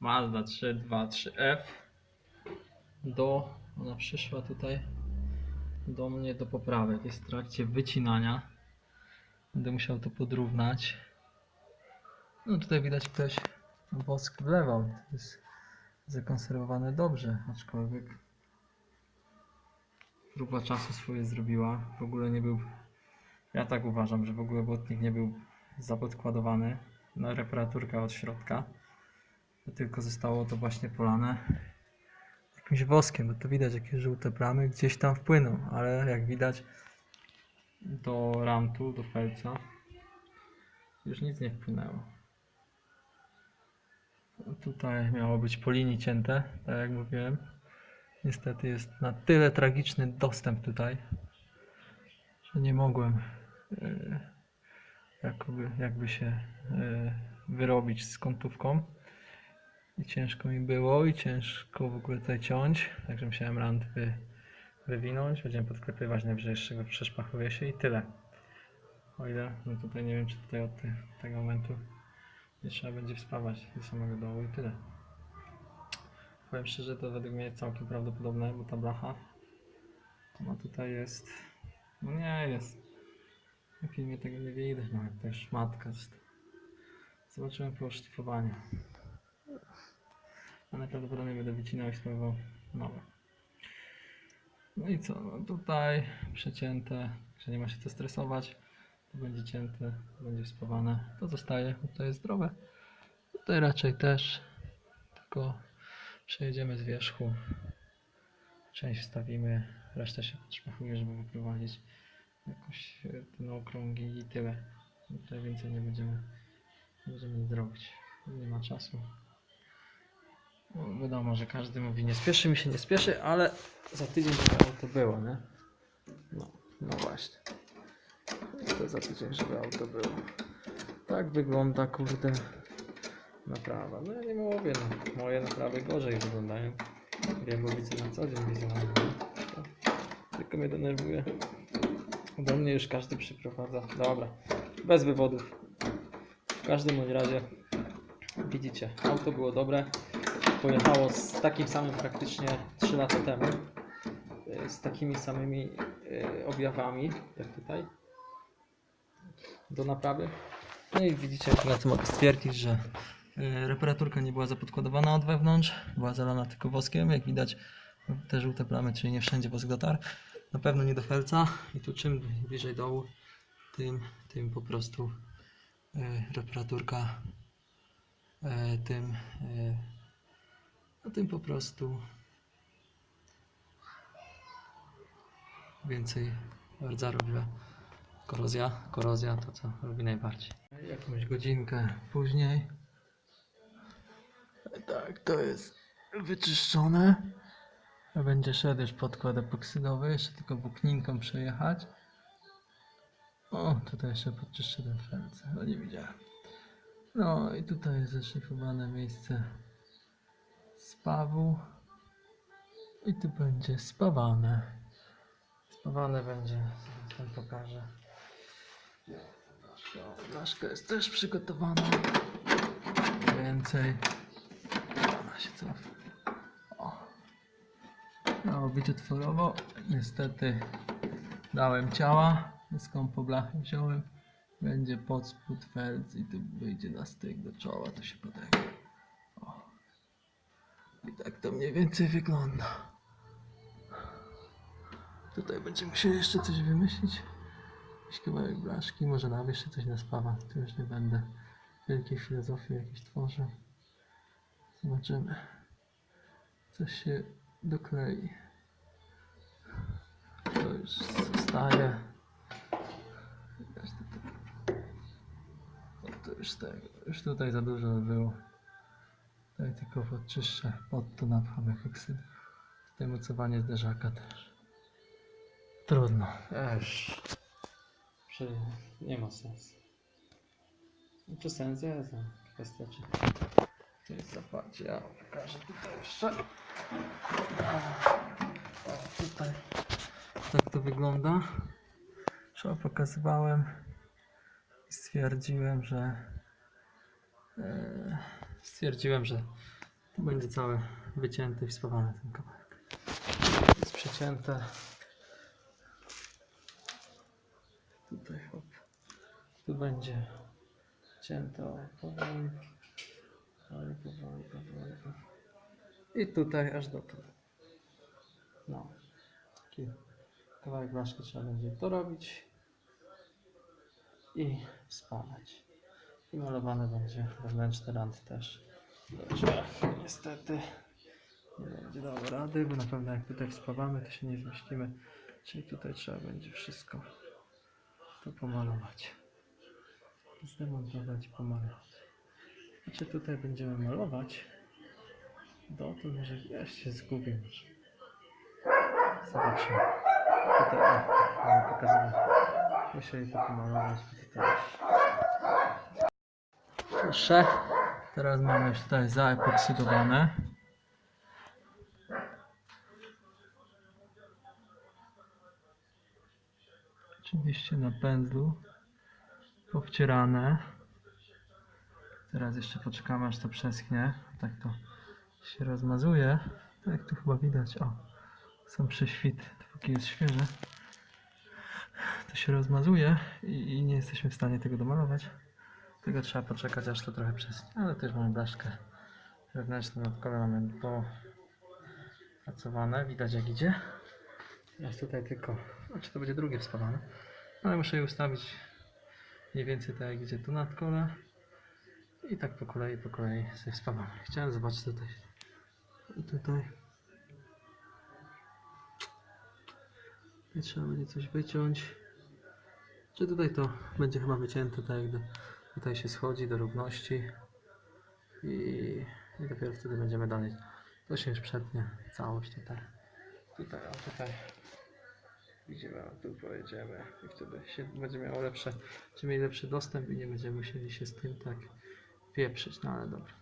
Mazda 323F do, ona przyszła tutaj do mnie do poprawek. Jest w trakcie wycinania. Będę musiał to podrównać. No tutaj widać ktoś wosk wlewał. To jest zakonserwowane dobrze, aczkolwiek próba czasu swoje zrobiła. W ogóle nie był. Ja tak uważam, że w ogóle błotnik nie był zapodkładowany na reparaturkę od środka. Tylko zostało to właśnie polane jakimś woskiem, bo to widać jakie żółte plamy gdzieś tam wpłyną, ale jak widać do ramtu, do felca już nic nie wpłynęło. Tutaj miało być po linii cięte, tak jak mówiłem. Niestety jest na tyle tragiczny dostęp tutaj, że nie mogłem e, jakoby, jakby się e, wyrobić z kątówką. I ciężko mi było i ciężko w ogóle tutaj ciąć, także musiałem rand wy, wywinąć. Będziemy podklepywać najwyżej jeszcze go przeszpachuję się i tyle. O ile, no tutaj nie wiem czy tutaj od te, tego momentu nie trzeba będzie wspawać do samego dołu i tyle. Powiem szczerze, to według mnie jest całkiem prawdopodobne, bo ta blacha ona tutaj jest, no nie jest. Na filmie tego nie widać, no też matka jest. Zobaczyłem po szlifowaniu. A najprawdopodobniej będę wycinał i spróbował nowe. No i co? No tutaj przecięte, że nie ma się co stresować. To będzie cięte, to będzie wspowane. To zostaje, bo to jest zdrowe. Tutaj raczej też, tylko przejedziemy z wierzchu. Część wstawimy, resztę się podszpachuje, żeby wyprowadzić jakoś e, ten okrągi i tyle. Tutaj więcej nie będziemy, nie będziemy nic. Nie ma czasu. No, wiadomo, że każdy mówi nie spieszy mi się, nie spieszy, ale za tydzień żeby auto było, nie? No, no właśnie. To za tydzień, żeby auto było. Tak wygląda, kurde, naprawa. No ja nie mówię, no, moje naprawy gorzej wyglądają. Wiem, bo widzę na co dzień. To Tylko mnie denerwuje. Do mnie już każdy przyprowadza. Dobra, bez wywodów. W każdym bądź razie widzicie, auto było dobre pojechało z takim samym praktycznie 3 lata temu, y, z takimi samymi y, objawami, jak tutaj, do naprawy. No i widzicie, na co mogę stwierdzić, że y, reparaturka nie była zapodkładowana od wewnątrz, była zalana tylko woskiem, jak widać te żółte plamy, czyli nie wszędzie wosk dotarł. Na pewno nie do felca i tu czym bliżej dołu, tym, tym po prostu reparaturka tym y, no tym po prostu więcej rdza robiła. Korozja, korozja to co robi najbardziej. Jakąś godzinkę później. Tak, to jest wyczyszczone. Będzie szedł już podkład epoksydowy, jeszcze tylko włókninką przejechać. O, tutaj jeszcze podczyszczę ten felce, no nie widziałem. No i tutaj jest zaszyfrowane miejsce spawu i tu będzie spawane. Spawane będzie, zaraz pokażę. Blaszka jest też przygotowana. Więcej. Ona się cofa. O. Miało być otworowo. Niestety dałem ciała. Skąpo blachy wziąłem. Będzie pod spód felc i tu wyjdzie na styk do czoła. To się podejmie. I tak to mniej więcej wygląda. Tutaj będziemy musieli jeszcze coś wymyślić. Jakiś kawałek blaszki, może nawet jeszcze coś na spawa. Tu już nie będę wielkiej filozofii jakiejś tworzył. Zobaczymy. Coś się doklei. To już zostaje. Widać tutaj. No to już tego. Już tutaj za dużo było. Tutaj tylko podczyszczę, pod to napcham epoksydy. Tutaj mocowanie zderzaka też. Trudno. Esz. Nie ma sensu. Czy sens jest? no, Kwestia czy... To jest zaparcie. Ja pokażę tutaj jeszcze. O, tutaj. Tak to wygląda. Szło pokazywałem. Stwierdziłem, że... e, Stwierdziłem, że Tu będzie cały wycięty i spawany ten kawałek. Jest przecięte. Tutaj hop. Tu będzie cięte powoli. Powoli, powoli, powoli. I tutaj aż do tu. No. Taki kawałek blaszki trzeba będzie dorobić i spawać. I malowany będzie wewnętrzny rand też. Dobrze, niestety nie będzie dało rady, bo na pewno jak tutaj wspawamy, to się nie zmieścimy. Czyli tutaj trzeba będzie wszystko to pomalować. Zdemontować pomalować. Znaczy tutaj będziemy malować. Do to może ja się zgubię. Zobaczymy. Tutaj o, będę Musieli to pomalować. Tutaj. Proszę. Teraz mamy już tutaj zaepoksydowane. Oczywiście na pędzlu powcierane. Teraz jeszcze poczekamy aż to przeschnie. Tak to się rozmazuje. Tak jak tu chyba widać. O, są prześwity. Dopóki jest świeże, się rozmazuje i, nie jesteśmy w stanie tego domalować. Tylko trzeba poczekać aż to trochę przeschnie. Ale też mamy blaszkę wewnętrzną dodatkowo mamy pracowane. Widać jak idzie. Teraz tutaj tylko, znaczy to będzie drugie wspomane. Ale muszę je ustawić mniej więcej tak jak idzie tu nad kole. I tak po kolei, po kolei sobie wspomamy. Chciałem zobaczyć. Tutaj. Tutaj trzeba będzie coś wyciąć. Czy tutaj to będzie chyba wycięte tak jak do, tutaj się schodzi do równości. I, I dopiero wtedy będziemy dalej. To się już przetnie całość tutaj. Tutaj, o tutaj. Widzimy, a tu pojedziemy i wtedy się będzie miało lepsze, będziemy mieli lepszy dostęp i nie będziemy musieli się z tym tak pieprzyć, no ale dobra.